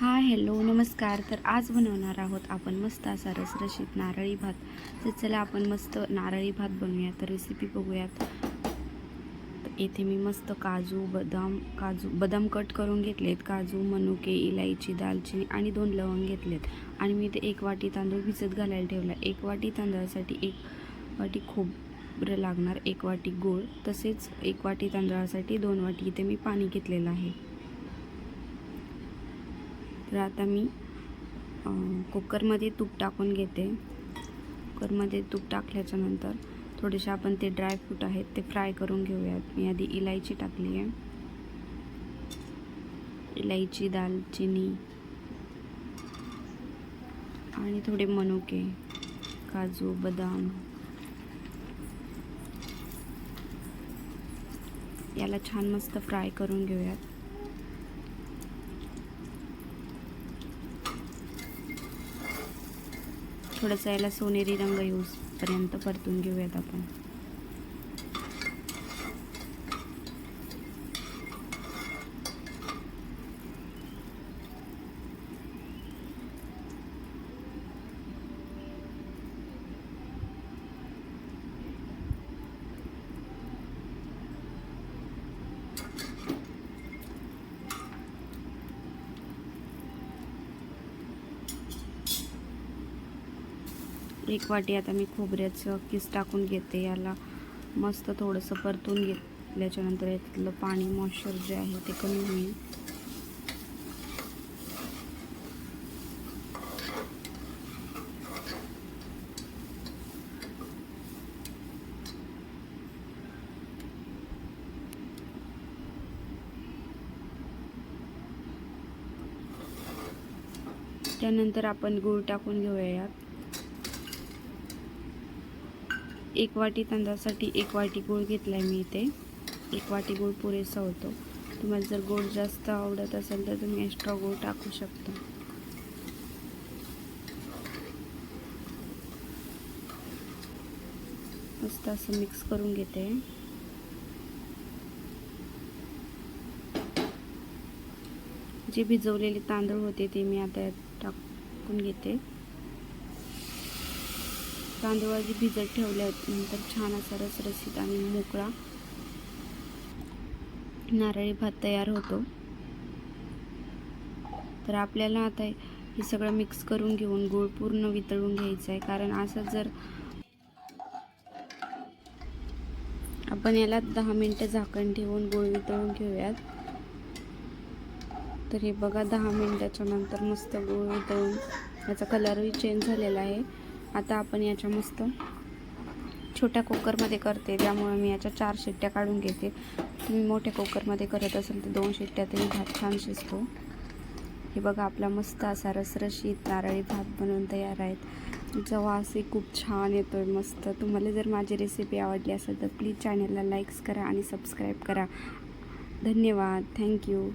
Hi hello नमस्कार. तर आज बनवणार आहोत आपण मस्त असा रसरशीत नारळी भात. तर चला आपण मस्त नारळी भात बनवूया. तर रेसिपी बघूयात. तर येथे मी मस्त काजू बदाम काजू बदाम कट करून घेतलेत. काजू मनुके इलायची दालचिनी आणि दोन लवंग घेतलेत. आणि मी ते एक वाटी तांदूळ भिजत घालायला ठेवला. एक वाटी तांदळासाठी एक वाटी खोबरं लागणार एक वाटी गूळ. तसेच एक वाटी तांदळासाठी दोन वाटी. इथे मी पाणी घेतलेलं आहे. तर आता मी कुकरमध्ये तूप टाकून घेते. कुकरमध्ये तूप टाकल्याच्यानंतर थोडेसे आपण ते ड्रायफ्रूट आहेत ते फ्राय करून घेऊयात. मी आधी इलायची टाकली आहे. इलायची दालचिनी आणि थोडे मनुके काजू बदाम. याला छान मस्त फ्राय करून घेऊयात. थोडंसं याला सोनेरी रंग येऊसपर्यंत परतून घेऊयात आपण. एक वाटी आता मी खोबऱ्याचं किस टाकून घेते याला मस्त थोडंसं परतून घेतल्याच्यानंतर यातलं पाणी मॉइश्चर जे आहे ते कमी होईल. त्यानंतर आपण गूळ टाकून घेऊया यात. एक वाटी तांदळासाठी एक वाटी गूळ घेतला आहे मी इथे. एक वाटी गूळ पुरेसा होतो. तुम्हाला जर गोड जास्त आवडत असेल तर तुम्ही एक्स्ट्रा गोड टाकू शकता. मस्त असं मिक्स करून घेते. जे भिजवलेले तांदूळ होते ते मी आता टाकून घेते. तांदूळ आधी भिजत ठेवल्यानंतर छान असा रसरसीत आणि मोकळा नारळी भात तयार होतो. तर आपल्याला आता हे सगळं मिक्स करून घेऊन गूळ पूर्ण वितळून घ्यायचं आहे कारण असं जर आपण याला दहा मिनटं झाकण ठेवून गूळ वितळून घेऊयात. तर हे बघा दहा मिनटाच्या नंतर मस्त गूळ वितळून याचा कलरही चेंज झालेला आहे. आता आपण याच्या मस्त छोट्या कुकरमध्ये करते त्यामुळे मी याच्या चार शिट्ट्या काढून घेते. तुम्ही मोठ्या कुकरमध्ये करत असाल तर दोन शिट्ट्यातही भात छान शिजतो. हे बघा आपला मस्त असा रसरशीत नारळी भात बनवून तयार आहेत. जवासही खूप छान येतो आहे मस्त. तुम्हाला जर माझी रेसिपी आवडली असेल तर प्लीज चॅनलला लाईक्स करा आणि सबस्क्राईब करा. धन्यवाद. थँक्यू